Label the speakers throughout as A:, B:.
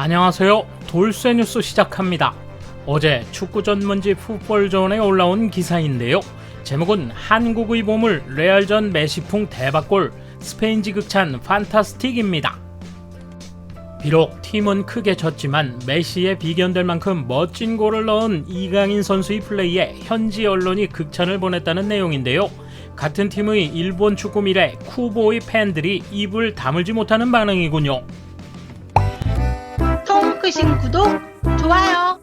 A: 안녕하세요. 돌쇠 뉴스 시작합니다. 어제 축구 전문지 풋볼존에 올라온 기사인데요. 제목은 한국의 보물 레알전 메시풍 대박골 스페인 지극찬 판타스틱입니다. 비록 팀은 크게 졌지만 메시에 비견될 만큼 멋진 골을 넣은 이강인 선수의 플레이에 현지 언론이 극찬을 보냈다는 내용인데요. 같은 팀의 일본 축구 미래 쿠보의 팬들이 입을 다물지 못하는 반응이군요.
B: 통 크신 구독, 좋아요.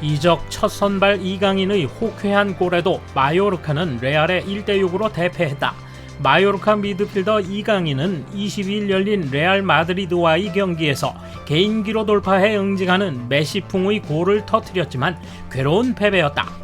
A: 이적 첫 선발 이강인의 호쾌한 골에도 마요르카는 레알의 1대6으로 대패했다. 마요르카 미드필더 이강인은 22일 열린 레알 마드리드와의 경기에서 개인기로 돌파해 응징하는 메시풍의 골을 터뜨렸지만 괴로운 패배였다.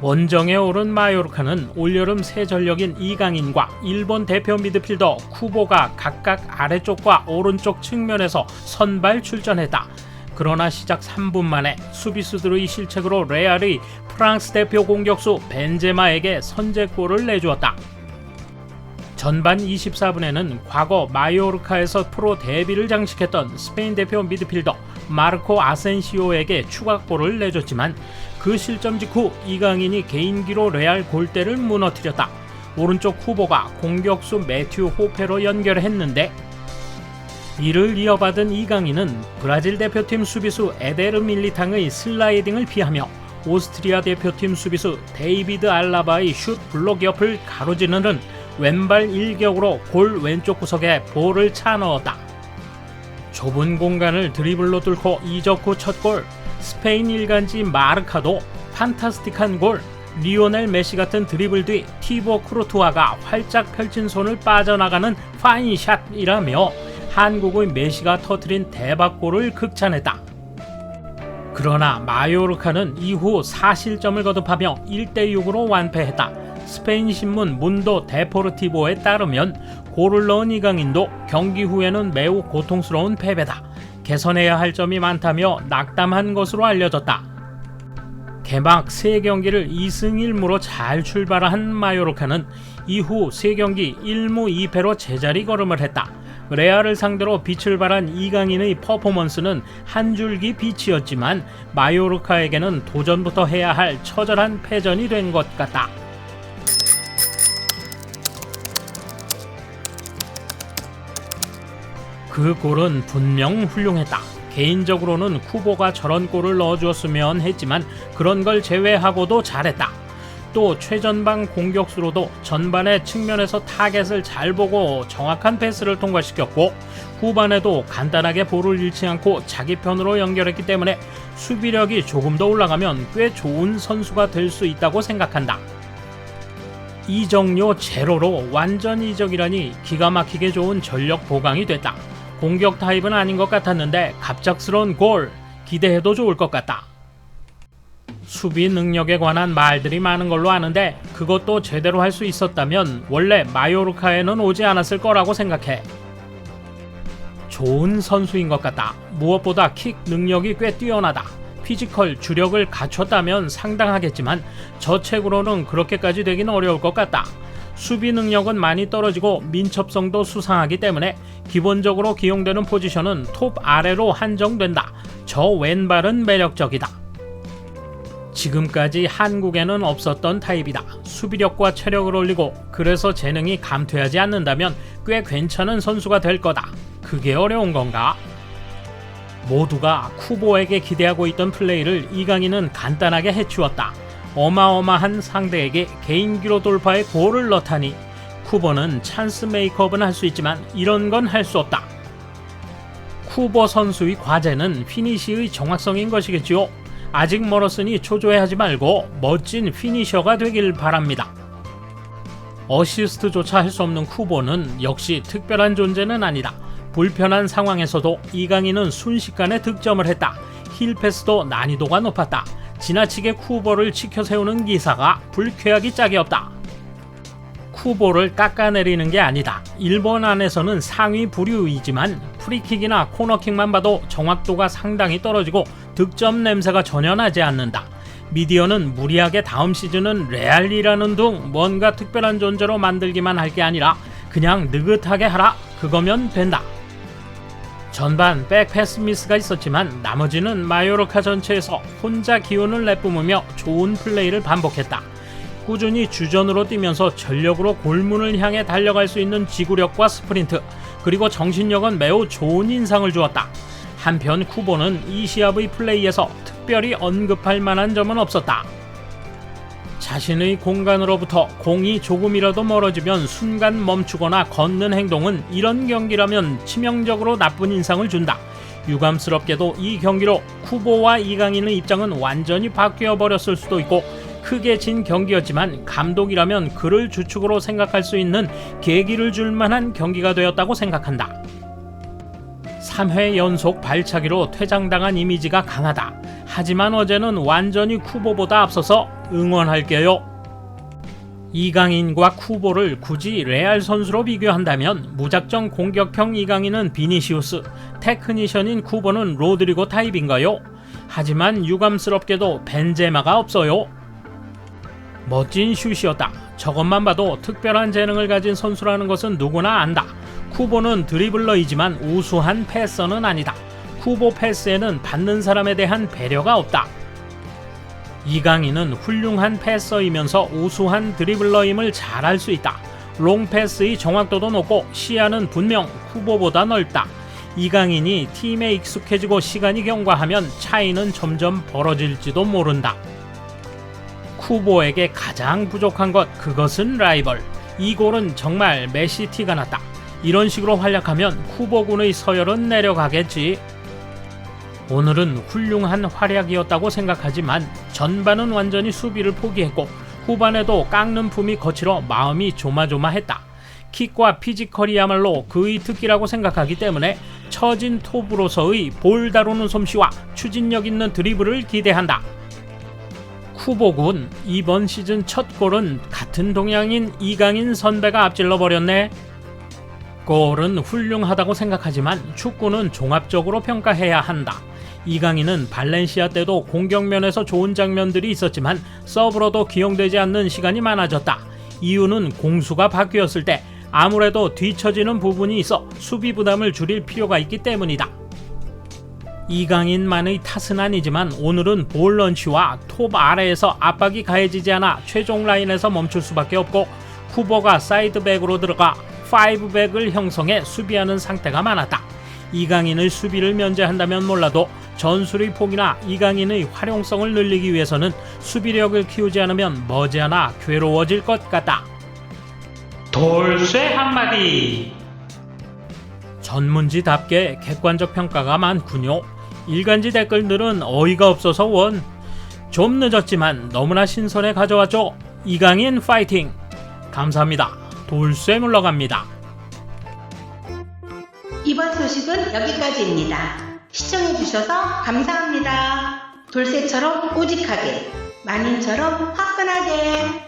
A: 원정에 오른 마요르카는 올여름 새 전력인 이강인과 일본 대표 미드필더 쿠보가 각각 아래쪽과 오른쪽 측면에서 선발 출전했다. 그러나 시작 3분 만에 수비수들의 실책으로 레알의 프랑스 대표 공격수 벤제마에게 선제골을 내주었다. 전반 24분에는 과거 마요르카에서 프로 데뷔를 장식했던 스페인 대표 미드필더 마르코 아센시오에게 추가골을 내줬지만 그 실점 직후 이강인이 개인기로 레알 골대를 무너뜨렸다. 오른쪽 후보가 공격수 매튜 호페로 연결했는데 이를 이어받은 이강인은 브라질 대표팀 수비수 에데르 밀리탕의 슬라이딩을 피하며 오스트리아 대표팀 수비수 데이비드 알라바의 슛 블록 옆을 가로지르는 왼발 일격으로 골 왼쪽 구석에 볼을 차 넣었다. 좁은 공간을 드리블로 뚫고 이적 후 첫 골, 스페인 일간지 마르카도 판타스틱한 골, 리오넬 메시 같은 드리블 뒤 티보 크루투아가 활짝 펼친 손을 빠져나가는 파인샷이라며 한국의 메시가 터트린 대박골을 극찬했다. 그러나 마요르카는 이후 4실점을 거듭하며 1대6으로 완패했다. 스페인 신문 문도 데포르티보에 따르면 골을 넣은 이강인도 경기 후에는 매우 고통스러운 패배다. 개선해야 할 점이 많다며 낙담한 것으로 알려졌다. 개막 3경기를 2승 1무로 잘 출발한 마요르카는 이후 3경기 1무 2패로 제자리 걸음을 했다. 레알을 상대로 빛을 발한 이강인의 퍼포먼스는 한 줄기 빛이었지만 마요르카에게는 도전부터 해야 할 처절한 패전이 된 것 같다. 그 골은 분명 훌륭했다. 개인적으로는 쿠보가 저런 골을 넣어주었으면 했지만 그런 걸 제외하고도 잘했다. 또 최전방 공격수로도 전반의 측면에서 타겟을 잘 보고 정확한 패스를 통과시켰고 후반에도 간단하게 볼을 잃지 않고 자기 편으로 연결했기 때문에 수비력이 조금 더 올라가면 꽤 좋은 선수가 될 수 있다고 생각한다. 이적료 제로로 완전 이적이라니 기가 막히게 좋은 전력 보강이 됐다. 공격 타입은 아닌 것 같았는데 갑작스러운 골 기대해도 좋을 것 같다. 수비 능력에 관한 말들이 많은 걸로 아는데 그것도 제대로 할 수 있었다면 원래 마요르카에는 오지 않았을 거라고 생각해. 좋은 선수인 것 같다. 무엇보다 킥 능력이 꽤 뛰어나다. 피지컬 주력을 갖췄다면 상당하겠지만 저책으로는 그렇게까지 되긴 어려울 것 같다. 수비 능력은 많이 떨어지고 민첩성도 수상하기 때문에 기본적으로 기용되는 포지션은 톱 아래로 한정된다. 저 왼발은 매력적이다. 지금까지 한국에는 없었던 타입이다. 수비력과 체력을 올리고 그래서 재능이 감퇴하지 않는다면 꽤 괜찮은 선수가 될 거다. 그게 어려운 건가? 모두가 쿠보에게 기대하고 있던 플레이를 이강인은 간단하게 해치웠다. 어마어마한 상대에게 개인기로 돌파해 골을 넣다니 쿠보는 찬스 메이크업은 할 수 있지만 이런 건 할 수 없다. 쿠보 선수의 과제는 피니시의 정확성인 것이겠지요. 아직 멀었으니 초조해하지 말고 멋진 피니셔가 되길 바랍니다. 어시스트조차 할 수 없는 쿠보는 역시 특별한 존재는 아니다. 불편한 상황에서도 이강인은 순식간에 득점을 했다. 힐 패스도 난이도가 높았다. 지나치게 쿠보를 치켜 세우는 기사가 불쾌하기 짝이 없다. 쿠보를 깎아내리는 게 아니다. 일본 안에서는 상위 부류이지만 프리킥이나 코너킥만 봐도 정확도가 상당히 떨어지고 득점 냄새가 전혀 나지 않는다. 미디어는 무리하게 다음 시즌은 레알리라는 둥 뭔가 특별한 존재로 만들기만 할 게 아니라 그냥 느긋하게 하라 그거면 된다. 전반 백패스 미스가 있었지만 나머지는 마요르카 전체에서 혼자 기운을 내뿜으며 좋은 플레이를 반복했다. 꾸준히 주전으로 뛰면서 전력으로 골문을 향해 달려갈 수 있는 지구력과 스프린트 그리고 정신력은 매우 좋은 인상을 주었다. 한편 쿠보는 이 시합의 플레이에서 특별히 언급할 만한 점은 없었다. 자신의 공간으로부터 공이 조금이라도 멀어지면 순간 멈추거나 걷는 행동은 이런 경기라면 치명적으로 나쁜 인상을 준다. 유감스럽게도 이 경기로 쿠보와 이강인의 입장은 완전히 바뀌어 버렸을 수도 있고 크게 진 경기였지만 감독이라면 그를 주축으로 생각할 수 있는 계기를 줄 만한 경기가 되었다고 생각한다. 3회 연속 발차기로 퇴장당한 이미지가 강하다. 하지만 어제는 완전히 쿠보보다 앞서서 응원할게요. 이강인과 쿠보를 굳이 레알 선수로 비교한다면 무작정 공격형 이강인은 비니시우스, 테크니션인 쿠보는 로드리고 타입인가요? 하지만 유감스럽게도 벤제마가 없어요. 멋진 슛이었다. 저것만 봐도 특별한 재능을 가진 선수라는 것은 누구나 안다. 쿠보는 드리블러이지만 우수한 패서는 아니다. 쿠보 패스에는 받는 사람에 대한 배려가 없다. 이강인은 훌륭한 패서이면서 우수한 드리블러임을 잘 알 수 있다. 롱패스의 정확도도 높고 시야는 분명 쿠보보다 넓다. 이강인이 팀에 익숙해지고 시간이 경과하면 차이는 점점 벌어질지도 모른다. 쿠보에게 가장 부족한 것 그것은 라이벌. 이 골은 정말 메시티가 났다. 이런 식으로 활약하면 쿠보군의 서열은 내려가겠지. 오늘은 훌륭한 활약이었다고 생각하지만 전반은 완전히 수비를 포기했고 후반에도 깎는 품이 거칠어 마음이 조마조마했다. 킥과 피지컬이야말로 그의 특기라고 생각하기 때문에 처진 톱으로서의 볼 다루는 솜씨와 추진력 있는 드리블을 기대한다. 쿠보군 이번 시즌 첫 골은 같은 동양인 이강인 선배가 앞질러 버렸네. 골은 훌륭하다고 생각하지만 축구는 종합적으로 평가해야 한다. 이강인은 발렌시아 때도 공격면에서 좋은 장면들이 있었지만 서브로도 기용되지 않는 시간이 많아졌다. 이유는 공수가 바뀌었을 때 아무래도 뒤처지는 부분이 있어 수비 부담을 줄일 필요가 있기 때문이다. 이강인만의 탓은 아니지만 오늘은 볼 런치와 톱 아래에서 압박이 가해지지 않아 최종 라인에서 멈출 수밖에 없고 후보가 사이드백으로 들어가 5백을 형성해 수비하는 상태가 많았다. 이강인의 수비를 면제한다면 몰라도 전술의 폭이나 이강인의 활용성을 늘리기 위해서는 수비력을 키우지 않으면 머지않아 괴로워질 것 같다. 돌쇠 한마디 전문지답게 객관적 평가가 많군요. 일간지 댓글들은 어이가 없어서 원. 좀 늦었지만 너무나 신선해 가져왔죠. 이강인 파이팅! 감사합니다. 돌쇠 물러갑니다.
B: 이번 소식은 여기까지입니다. 시청해주셔서 감사합니다. 돌쇠처럼 꼬직하게, 마님처럼 화끈하게.